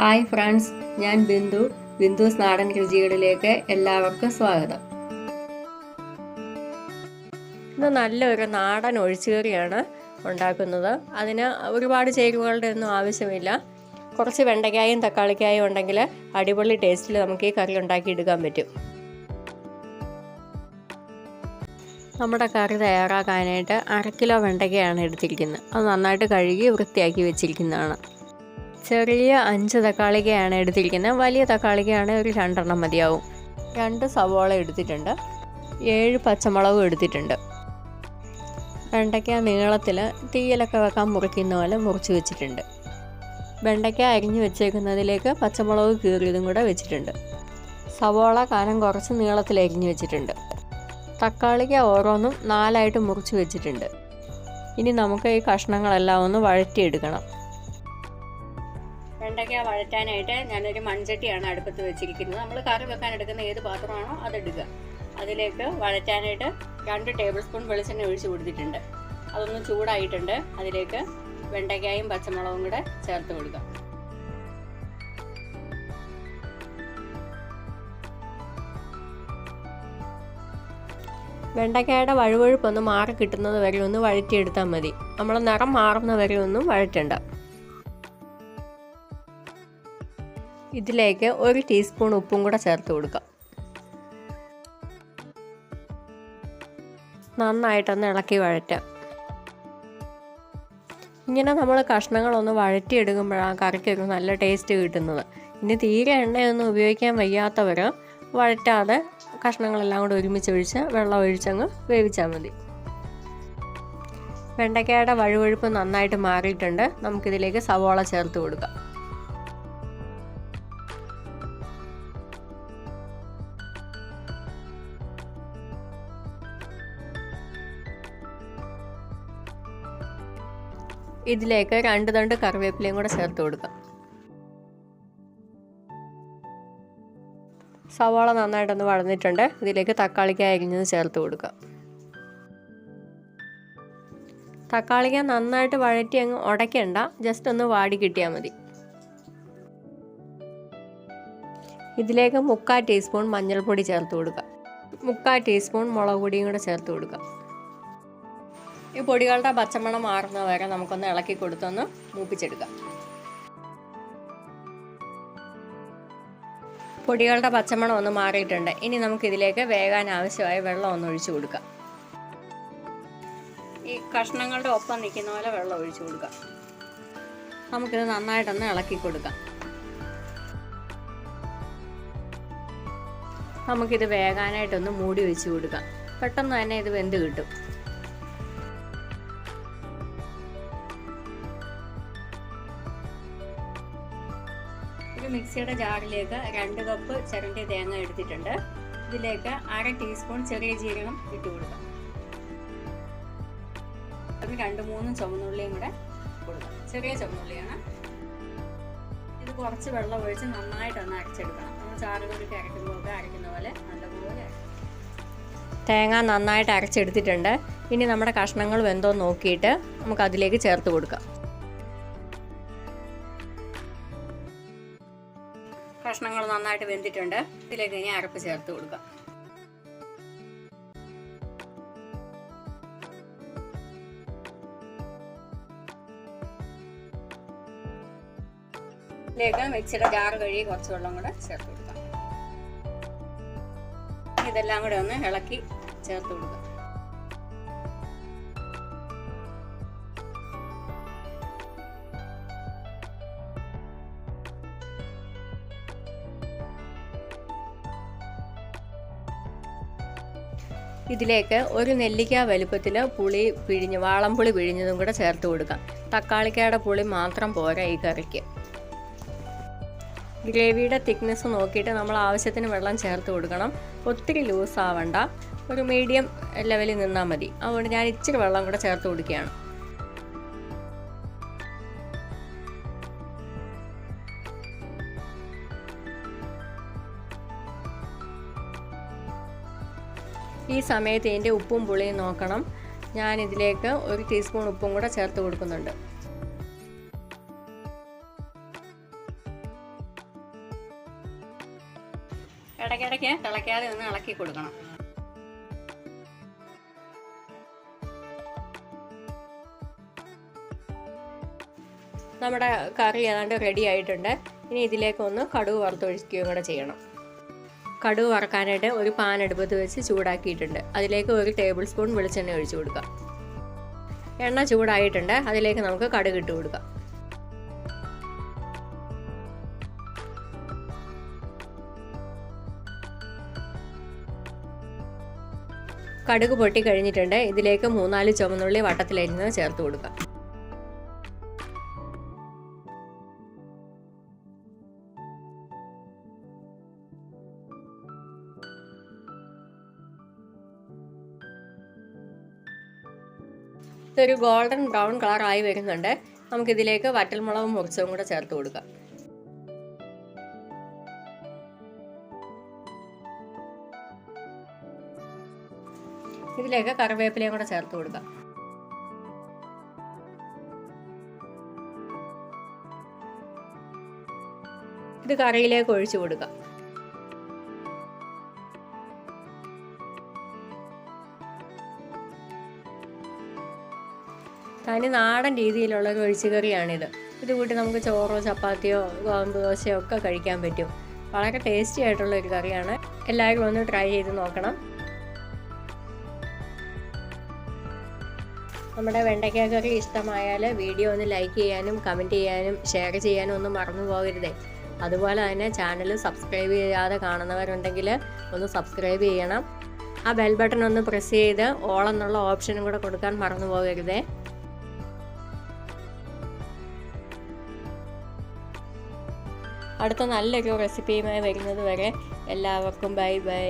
Hi friends ഞാൻ ബിന്ദു ബിന്ദുസ് നാടൻ രുചികളിലേക്ക് എല്ലാവർക്കും സ്വാഗതം. ഇന്ന് നല്ലൊരു നാടൻ ഒഴിച്ചുകറിയാണ് ഉണ്ടാക്കുന്നത്. അതിന് ഒരുപാട് ചേരുവകളുടെ ഒന്നും ആവശ്യമില്ല. കുറച്ച് വെണ്ടയ്ക്കായും തക്കാളിക്കായും ഉണ്ടെങ്കിൽ അടിപൊളി ടേസ്റ്റിൽ നമുക്ക് ഈ കറി ഉണ്ടാക്കി എടുക്കാൻ പറ്റും. നമ്മുടെ കറി തയ്യാറാക്കാനായിട്ട് അര കിലോ വെണ്ടയ്ക്കയാണ് എടുത്തിരിക്കുന്നത്. അത് നന്നായിട്ട് കഴുകി വൃത്തിയാക്കി വെച്ചിരിക്കുന്നതാണ്. ചെറിയ അഞ്ച് തക്കാളിക്കയാണ് എടുത്തിരിക്കുന്നത്. വലിയ തക്കാളിക്കയാണ് ഒരു രണ്ടെണ്ണം മതിയാവും. രണ്ട് സവോള എടുത്തിട്ടുണ്ട്. ഏഴ് പച്ചമുളകും എടുത്തിട്ടുണ്ട്. വെണ്ടയ്ക്ക നീളത്തിൽ തീയലൊക്കെ വെക്കാൻ മുറിക്കുന്ന പോലെ മുറിച്ച് വെച്ചിട്ടുണ്ട്. വെണ്ടയ്ക്ക അരിഞ്ഞു വെച്ചേക്കുന്നതിലേക്ക് പച്ചമുളക് കീറിയതും കൂടെ വെച്ചിട്ടുണ്ട്. സവോള കനം കുറച്ച് നീളത്തിൽ അരിഞ്ഞു വെച്ചിട്ടുണ്ട്. തക്കാളിക്ക ഓരോന്നും നാലായിട്ട് മുറിച്ച് വെച്ചിട്ടുണ്ട്. ഇനി നമുക്ക് ഈ കഷ്ണങ്ങളെല്ലാം ഒന്ന് വഴറ്റിയെടുക്കണം. വെണ്ടയ്ക്ക വഴറ്റാനായിട്ട് ഞാനൊരു മൺചട്ടിയാണ് അടുപ്പത്ത് വെച്ചിരിക്കുന്നത്. നമ്മൾ കറി വെക്കാൻ എടുക്കുന്ന ഏത് പാത്രമാണോ അതെടുക്കുക അതിലേക്ക് വഴറ്റാനായിട്ട് രണ്ട് ടേബിൾ സ്പൂൺ വെളിച്ചെണ്ണ ഒഴിച്ച് കൊടുത്തിട്ടുണ്ട്. അതൊന്ന് ചൂടായിട്ടുണ്ട്. അതിലേക്ക് വെണ്ടയ്ക്കായും പച്ചമുളകും കൂടെ ചേർത്ത് കൊടുക്കാം വെണ്ടയ്ക്കയുടെ വഴുവഴുപ്പൊന്ന് മാറി കിട്ടുന്നത് വരെ ഒന്ന് വഴറ്റിയെടുത്താൽ മതി. നമ്മൾ നിറം മാറുന്ന വരെ ഒന്നും വഴറ്റണ്ട. ഇതിലേക്ക് ഒരു ടീസ്പൂൺ ഉപ്പും കൂടെ ചേർത്ത് കൊടുക്കാം. നന്നായിട്ടൊന്ന് ഇളക്കി വഴറ്റാം ഇങ്ങനെ നമ്മൾ കഷ്ണങ്ങളൊന്ന് വഴറ്റിയെടുക്കുമ്പോഴാണ് കറിക്കൊരു നല്ല ടേസ്റ്റ് കിട്ടുന്നത്. ഇനി തീരെ എണ്ണയൊന്നും ഉപയോഗിക്കാൻ വയ്യാത്തവർ വഴറ്റാതെ കഷ്ണങ്ങളെല്ലാം കൂടെ ഒരുമിച്ച് ഒഴിച്ച് വെള്ളം ഒഴിച്ചങ്ങ് വേവിച്ചാൽ മതി. വെണ്ടയ്ക്കയുടെ വഴുവഴുപ്പ് നന്നായിട്ട് മാറിയിട്ടുണ്ട്. നമുക്കിതിലേക്ക് സവോള ചേർത്ത് കൊടുക്കാം. ഇതിലേക്ക് രണ്ട് തണ്ട് കറിവേപ്പിലയും കൂടെ ചേർത്ത് കൊടുക്കാം. സവാള നന്നായിട്ടൊന്ന് വഴന്നിട്ടുണ്ട്. ഇതിലേക്ക് തക്കാളിക്ക അരിഞ്ഞത് ചേർത്ത് കൊടുക്കാം. തക്കാളിക്ക നന്നായിട്ട് വഴറ്റി അങ്ങ് ഉടയ്ക്കണ്ട. ജസ്റ്റ് ഒന്ന് വാടി കിട്ടിയാൽ മതി. ഇതിലേക്ക് മുക്കാൽ ടീസ്പൂൺ മഞ്ഞൾപ്പൊടി ചേർത്ത് കൊടുക്കാം. മുക്കാൽ ടീസ്പൂൺ മുളക് പൊടിയും കൂടെ ചേർത്ത് കൊടുക്കാം. ഈ പൊടികളുടെ പച്ചമണം മാറുന്ന വരെ നമുക്കൊന്ന് ഇളക്കി കൊടുത്തൊന്ന് മൂപ്പിച്ചെടുക്കാം. പൊടികളുടെ പച്ചമണം ഒന്ന് മാറിയിട്ടുണ്ട്. ഇനി നമുക്കിതിലേക്ക് വേകാൻ ആവശ്യമായ വെള്ളം ഒന്ന് ഒഴിച്ചു കൊടുക്കാം. ഈ കഷ്ണങ്ങളുടെ ഒപ്പം നിൽക്കുന്ന പോലെ വെള്ളം ഒഴിച്ചു കൊടുക്കാം. നമുക്കിത് നന്നായിട്ടൊന്ന് ഇളക്കി കൊടുക്കാം. നമുക്കിത് വേകാനായിട്ടൊന്ന് മൂടി വെച്ച് കൊടുക്കാം. പെട്ടെന്ന് തന്നെ ഇത് വെന്ത് കിട്ടും. മിക്സിയുടെ ജാറിലേക്ക് രണ്ട് കപ്പ് ചിരണ്ടി തേങ്ങ എടുത്തിട്ടുണ്ട്. ഇതിലേക്ക് അര ടീസ്പൂൺ ചെറിയ ജീരകം ഇട്ട് കൊടുക്കാം. അത് രണ്ട് മൂന്ന് ചുവന്നുള്ളിയും കൂടെ കൊടുക്കാം. ചെറിയ ചുവന്നുള്ളിയാണ്. ഇത് കുറച്ച് വെള്ളം ഒഴിച്ച് നന്നായിട്ടൊന്ന് അരച്ചെടുക്കണം. നമ്മൾ ചാറുകൾക്ക് അരയ്ക്കുമ്പോഴൊക്കെ അരയ്ക്കുന്ന പോലെ നല്ലപോലെ തേങ്ങ നന്നായിട്ട് അരച്ചെടുത്തിട്ടുണ്ട്. ഇനി നമ്മുടെ കഷ്ണങ്ങൾ വെന്തോ നോക്കിയിട്ട് നമുക്ക് അതിലേക്ക് ചേർത്ത് കൊടുക്കാം. കഷ്ണങ്ങൾ നന്നായിട്ട് വെന്തിട്ടുണ്ട്. ഇതിലേക്ക് ഇനി അരപ്പ് ചേർത്ത് കൊടുക്കാം. ഇതിലേക്ക് മിക്സിയുടെ ജാറ് കഴുകി കുറച്ച് വെള്ളം കൂടെ ചേർത്ത് കൊടുക്കാം. ഇതെല്ലാം കൂടെ ഒന്ന് ഇളക്കി ചേർത്ത് കൊടുക്കാം. ഇതിലേക്ക് ഒരു നെല്ലിക്ക വലുപ്പത്തിൽ പുളി പിഴിഞ്ഞ് വാളംപുളി പിഴിഞ്ഞതും കൂടെ ചേർത്ത് കൊടുക്കാം. തക്കാളിക്കയുടെ പുളി മാത്രം പോരാ ഈ കറിക്ക്. ഗ്രേവിയുടെ തിക്നെസ് നോക്കിയിട്ട് നമ്മൾ ആവശ്യത്തിന് വെള്ളം ചേർത്ത് കൊടുക്കണം. ഒത്തിരി ലൂസ് ആവണ്ട ഒരു മീഡിയം ലെവലിൽ നിന്നാൽ മതി. അതുകൊണ്ട് ഞാൻ ഇച്ചിരി വെള്ളം കൂടെ ചേർത്ത് കൊടുക്കുകയാണ്. ഈ സമയത്ത് ഇതിന്റെ ഉപ്പും പുളിയും നോക്കണം. ഞാൻ ഇതിലേക്ക് ഒരു ടീസ്പൂൺ ഉപ്പും കൂടെ ചേർത്ത് കൊടുക്കുന്നുണ്ട്. ഇടയ്ക്കിടയ്ക്ക് തിളയ്ക്കാതെ ഒന്ന് ഇളക്കി കൊടുക്കണം. നമ്മുടെ കറി ഏതാണ്ട് റെഡി ആയിട്ടുണ്ട്. ഇനി ഇതിലേക്ക് ഒന്ന് കടുക് വറുത്തൊഴിക്കുകയും കൂടെ ചെയ്യണം. കടുക് വറക്കാനായിട്ട് ഒരു പാൻ അടുപ്പത്ത് വെച്ച് ചൂടാക്കിയിട്ടുണ്ട്. അതിലേക്ക് ഒരു ടേബിൾ സ്പൂൺ വെളിച്ചെണ്ണ ഒഴിച്ചു കൊടുക്കാം. എണ്ണ ചൂടായിട്ടുണ്ട്. അതിലേക്ക് നമുക്ക് കടുക് ഇട്ട് കൊടുക്കാം. കടുക് പൊട്ടി കഴിഞ്ഞിട്ടുണ്ട്. ഇതിലേക്ക് മൂന്നാൽ ചുമന്നുള്ളി വട്ടത്തിലരിഞ്ഞ് ചേർത്ത് കൊടുക്കാം. ഇതൊരു ഗോൾഡൻ ബ്രൗൺ കളറായി വരുന്നുണ്ട്. നമുക്കിതിലേക്ക് വറ്റൽമുളകും മുറിച്ചതും കൂടെ ചേർത്ത് കൊടുക്കാം. ഇതിലേക്ക് കറിവേപ്പിലയും കൂടെ ചേർത്ത് കൊടുക്കാം. ഇത് കറിയിലേക്ക് ഒഴിച്ചു കൊടുക്കാം. തനി നാടൻ രീതിയിലുള്ള ഒരു ഒഴിച്ചുകറിയാണിത്. ഇത് കൂട്ടി നമുക്ക് ചോറോ ചപ്പാത്തിയോ ഗോതമ്പ് ദോശയോ ഒക്കെ കഴിക്കാൻ പറ്റും. വളരെ ടേസ്റ്റി ആയിട്ടുള്ള ഒരു കറിയാണ്. എല്ലാവരും ഒന്ന് ട്രൈ ചെയ്ത് നോക്കണം. നമ്മുടെ വെണ്ടയ്ക്ക കറി ഇഷ്ടമായാൽ വീഡിയോ ഒന്ന് ലൈക്ക് ചെയ്യാനും കമന്റ് ചെയ്യാനും ഷെയർ ചെയ്യാനും ഒന്നും മറന്നു പോകരുതേ. അതുപോലെ തന്നെ ചാനൽ സബ്സ്ക്രൈബ് ചെയ്യാതെ കാണുന്നവരുണ്ടെങ്കിൽ ഒന്ന് സബ്സ്ക്രൈബ് ചെയ്യണം. ആ ബെൽ ബട്ടൺ ഒന്ന് പ്രസ് ചെയ്ത് ഓൾ എന്നുള്ള ഓപ്ഷനും കൂടെ കൊടുക്കാൻ മറന്നു പോകരുതേ. അടുത്ത നല്ലൊരു റെസിപ്പിയുമായി വരുന്നത് വരെ എല്ലാവർക്കും ബൈ ബൈ